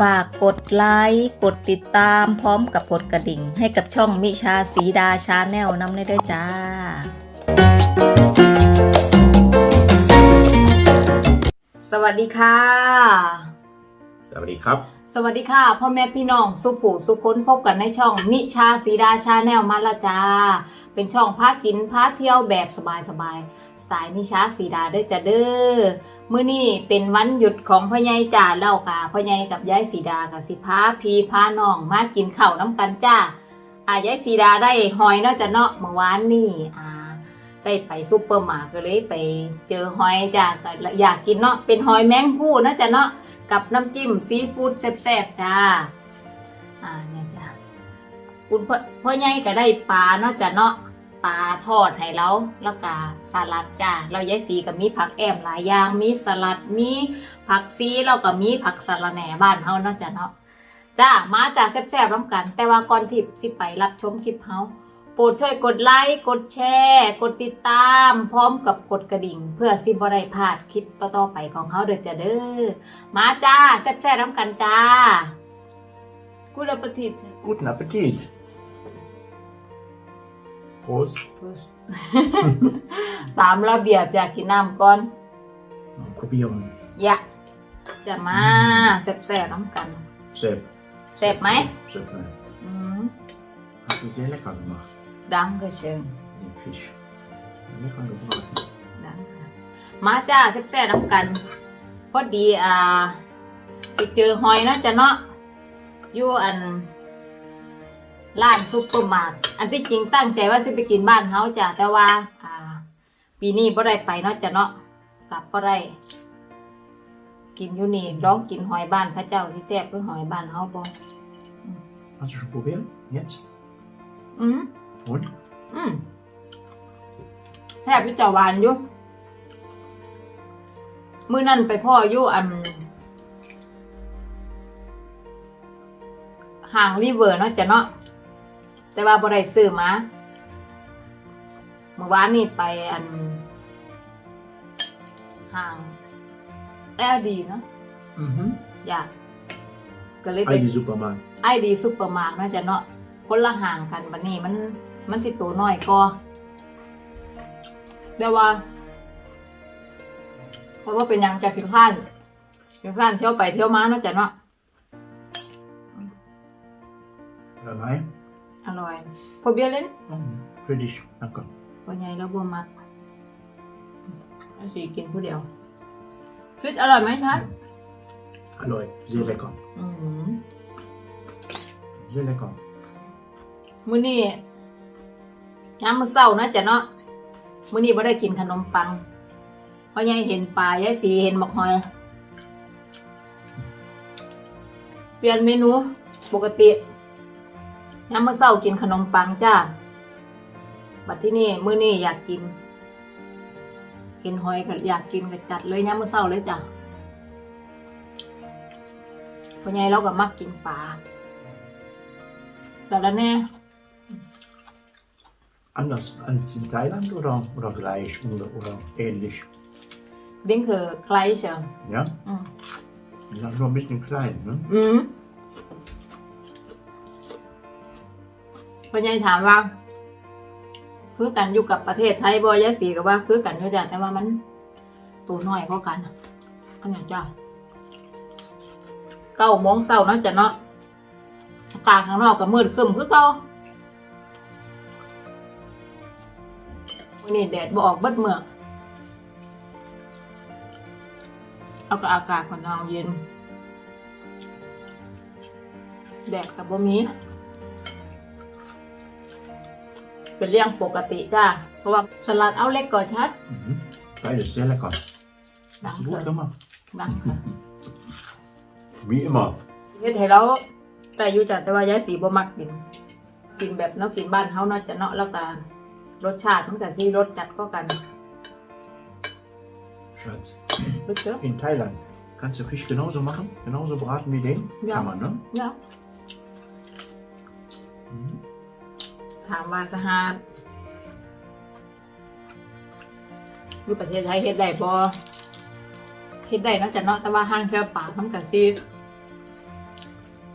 ฝากกดไลค์กดติดตามพร้อมกับกดกระดิ่ง ให้กับช่องมิชาสีดาชาแนลน้ำได้ด้วยจ้าสวัสดีค่ะ สวัสดีครับ สวัสดีค่ะพ่อแม่พี่น้องสุผูสุพ้นพบกันในช่องมิชาสีดาชาแนลมาละจา เป็นช่องพากินพาเที่ยวแบบสบายๆสไตล์มิชาสีดาได้จ้าเด้อมื้อนี้เป็นวันหยุดของพ่อใหญ่จ่าเล่าค่ะพ่อใหญ่กับยายสีดากับสิพาพีพาน้องมากินข้าวน้ำกันจ้าอ่ายายสีดาได้หอยเนาะจะเนาะเมื่อวานนี่อ่าได้ไปซุปเปอร์มาร์เก็ตเลยไปเจอหอยจ้าก็อยากกินเนาะเป็นหอยแมงผู้นะจ้ะเนาะ กับน้ำจิ้มซีฟู้ดแซ่บๆจ้า อ่าเนี่ยจ้าคุณพ่อพ่อใหญ่ก็ได้ปลาเนาะจ้ะเนาะปลาทอดให้เราแล้วก็สลัดจ้า เรายายสีก็มีผักแอมหลายอย่างมีสลัดมีผักซีแล้วก็มีผักสะระแหน่บ้านเฮาเนาะจ้ะเนาะจ้ามาจากแซ่บๆน้ำกัน แต่ว่าก่อนที่สิไปรับชมคลิปเฮา โปรดช่วยกดไลค์ กดแชร์ กดติดตาม พร้อมกับกดกระดิ่ง เพื่อสิบ่ได้พลาดคลิปต่อๆไปของเฮาเด้อจ้ะเด้อ มาจ้าแซ่บๆน้ำกันจ้ากูด p ป t ติ Guten Appetit. Prost. ตามระเบียบจะกินน้ำก่อน Mal probieren. ยะจะมาแซ่บๆน้ำกัน Sepp. แซ่บไหม Sepp, ne? อืม Hast du sehr lecker gemacht, ดังก็เชิง den Fisch. Lecker gebraten. ดังค่ะมาจ้าแซ่บๆน้ำกัน พอดีอ่าไปเจอหอยเนาะจ้ะเนาะอยู่อันร้านซุปเปอร์มาร์ทอันที่จริงตั้งใจว่าสิไปกินบ้านเฮาจ้ะแต่ว่า อ่า ปีนี้บ่ได้ไปเนาะจ้ะเนาะกลับบ่ได้กินอยู่นี่ลองกินหอยบ้านพระเจ้าสิแซ่บคือหอยบ้านเฮาบ่ Hast du schon probiert? Jetzt? อืม Und? อืมแซ่บอยู่จ้ะหวานอยู่มื้อนั้นไปพ่ออยู่อันห่างรีเวอร์เนาะจ้ะเนาะแต่ว่าบ่ได้ซื้อมาเมื่อวานนี่ไปอันห่างแล้วดีเนาะ Mhm. อยากก็เลยไป Aldi Supermarkt. ไอดีซุปเปอร์มาร์ทเนาะจ้ะเนาะคนละห่างกันบัดนี้มัน มันสิตัวน้อยก็แต่ว่าเพราะว่าเป็นหยังจากกินข้านกินข้านเที่ยวไปเที่ยวมาเนาะจ้ะเนาะ Dabei? อร่อยพอเบียร์เล่น Mhm. Für dich. Danke. พ่อใหญ่แล้วบัวมักเอาสีกินผู้เดียวฟิตอร่อยไหมชัด Alloy. Sehr lecker. อืม Sehr lecker. มื้อนี้ ยามมื้อเช้านะจ๊ะเนาะมื้อนี้บ่ได้กินขนมปัง เพราะยายเห็นปลายายสีเห็นหมกหอย เปลี่ยนเมนูปกติยามมื้อเช้ากินขนมปังจ้าบัดที่นี่มื้อนี้อยากกิน กินหอยก็อยากกินก็จัดเลยยามมื้อเช้าเลยจ้ะเพราะยายเราก็มักกินปลาสารแน่ Anders als in Thailand oder, oder gleich oder, oder ähnlich? ดิ้งคือใครเชียว Ja? อืม Die sind nur ein bisschen klein, ne? อืมพ่อใหญ่ถามว่า คือกันอยู่กับประเทศไทยบ่ยายสีก็ว่า คือกันอยู่จ้ะแต่ว่ามันตัวน้อยกว่ากันอะอันนี้จ้ะเก้าโมงเช้าเนาะจ้ะเนาะอากาศข้างนอกก็มืดครึ้มคือเก่า วันนี้แดดบ่ออกเบิดเมืองเอาก็อากาศค่อนข้างเย็น แดดกับบ่มีเป็นเรื่องปกติจ้าเพราะว่าสลัดเอาเล็กก่อนชัด Mhm. Beides sehr lecker. Hast du Danke. gut gemacht. ดังค่ะ Wie immer. เฮ็ดให้เราแต่อยู่จ้ะแต่ว่ายายสีบ่มักกิน กินแบบเนาะกินบ้านเฮาเนาะจะเนาะแล้วก็ รสชาติมันก็สิรสจัดก็กัน Schatz. รู้สึก In Thailand kannst du Fisch genauso machen, genauso braten wie den. Ja. Kann man, ne? เนาะ Mhm. ถามว่าสหาอยู่ประเทศไทยเฮ็ดได้บ่เฮ็ดได้เนาะจ้ะเนาะแต่ว่าห้างเที่ยวป่ามันก็สิ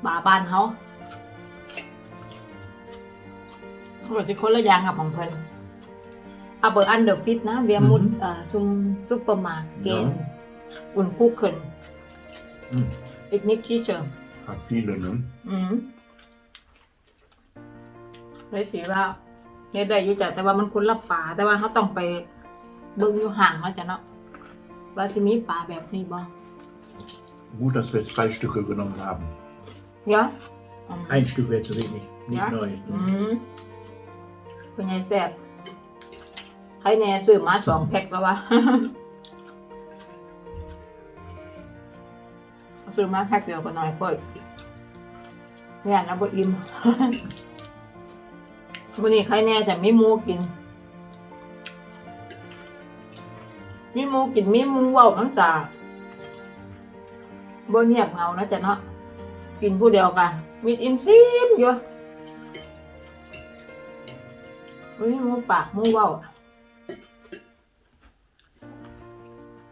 บาบ้านเขาก็สิคนละอย่างกับของเพิ่น เอาเบอร์อันเดอร์ฟิตนะเวียมุดอือฮึเอ่อซุมซุปเปอร์มาร์เกน Ja. อุ่นคุกขึ้น Mm. อีกนิดที่เชิง Hat viele, ne? อืมเลยสิว่าเนี่ยได้อยู่จ้ะแต่ว่ามันคนละป่าแต่ว่าเขาต้องไปเบิ่งอยู่ห่างเขาจะเนาะว่าสิมีป่าแบบนี้บ่ Gut, dass wir jetzt zwei Stücke genommen haben. เดี๋ยวอืม Ein Stück wäre zu wenig. Nicht Ja. neu. อืมเป็นไงแซ่บ ใครแน่ซื้อมาสองแพ็คแล้ววะซื้อมาแพ็คเดียวก็น้อยเปิดเนี่ยนะบ่อิ่มวันนี้ใครแน่แต่ไม่มูกินมีหมูกินมีหมูเว้าน้ำตาบ่เงียบเหงานะจ๊ะเนาะกินผู้เดียวกันมีอินซิมอยู่มีหมูปากหมูเว้า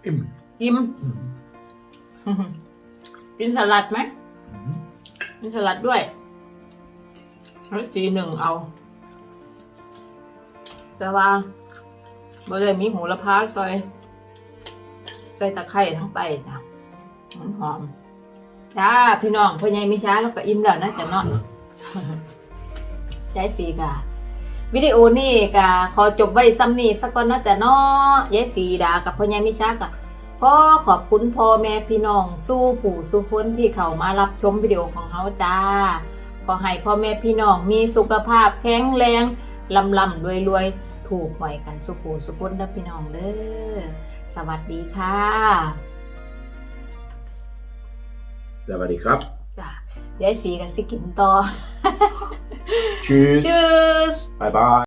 Im. อิ่ม Mhm. กินสลัดไหม Mhm. กินสลัดด้วยแล้วสีหนึ่งเอา แต่ว่าบ่ได้มีหูละพาซอย ใส่ตะไคร้ทั้งไตจ้ะมันหอมจ้าพี่น้องพ่อใหญ่มิช้าแล้วก็อิ่มแล้วนะจ๊ะเนาะใช้สีกะ วิดีโอนี่กะขอจบไว้ซ้ำนี้สักก่อนนะจ๊ะเนาะยายสีดากับพ่อใหญ่มิช้ากะก็ขอบคุณพ่อแม่พี่น้องสู้ผู้สู้คนที่เขามารับชมวิดีโอของเขาจ้า ขอให้พ่อแม่พี่น้องมีสุขภาพแข็งแรงลำลำรวยรวยๆถูกหวยกันสุขูสุขคนเด้อพี่น้องเด้อสวัสดีค่ะ Da war die Krab. จ้ะยายสีกับสิกินต่อ Tschüss. Tschüss Bye bye.